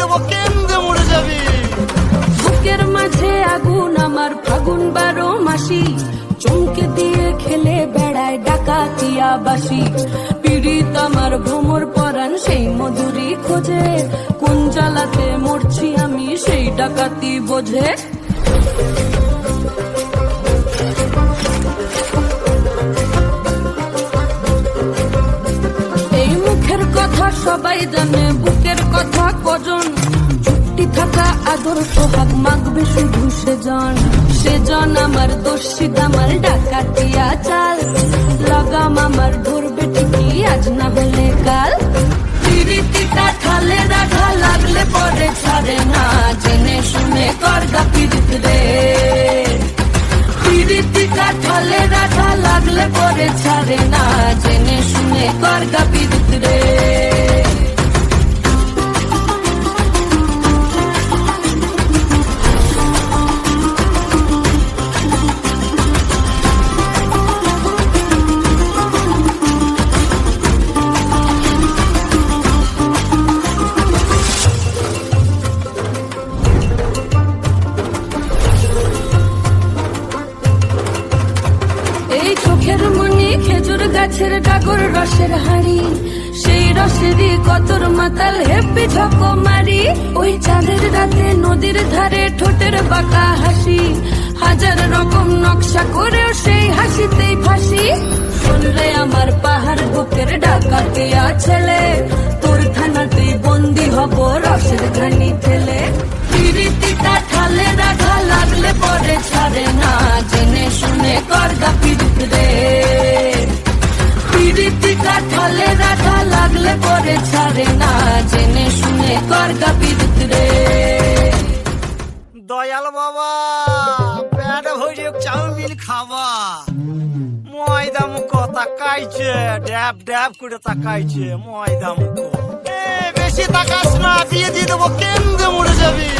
দেবো কেন্দ্রে মরে যাবি। বুকের মাঝে আগুন, আমার ফাগুন বারো মাসি। চমকে দিয়ে খেলে বেড়ায় ডাকাতিয়া বাসি পীড়িত আমার ভ্রমর পরাণ, সেই মধুরি খোঁজে। কোন জ্বালাতে মরছি আমি, সেই ডাকাতি বোঝে। এই মুখের কথা সবাই জানে আদর সোহাগ মাগবে শুধু সেজন। সেজন আমার দোষিত আমার ডাকাতিয়া চাল লাগাম আমার ধরবে ঠিকই, আজ না হলে কাল। পিরিতিটা ঠালে রাখা লাগলে পরে ছাড়ে না, জেনে শুনে করগা পিরিত রে পিরিতি কাঠালে রাখা লাগলে পরে ছাড়ে না, জেনে শুনে করগা পিরিত রে গাছের ডাগর রসের হাড়ি। সেই রসেরই কতর মাতাল হেপি ঝকো মারি। ওই চাঁদের রাতে নদীর ধারে ঠোঁটের বাঁকা হাসি। হাজার রকম নকশা করেও সেই হাসিতেই ফাঁসি। শুনলে আমার পাহাড় বুকের ডাকাতে ছেলে। তোর থানাতেই বন্দি হব রসের ঘানি ফেলে পিরিতিটা ঠালে রাখা লাগলে পরে ছাড়ে না লাগলে পরে ছাড়ে না, জেনে শুনে কর পিরিত রে। দয়াল বাবা প্যাড ভরে চাউমিন খাবা। ময়দা মুখ তাকাইছে, ড্যাব ড্যাব করে তাকাইছে, ময়দা মুখ। বেশি তাকাস না, দিয়ে দিয়ে দেবো কেন্দ্রে মরে যাবি।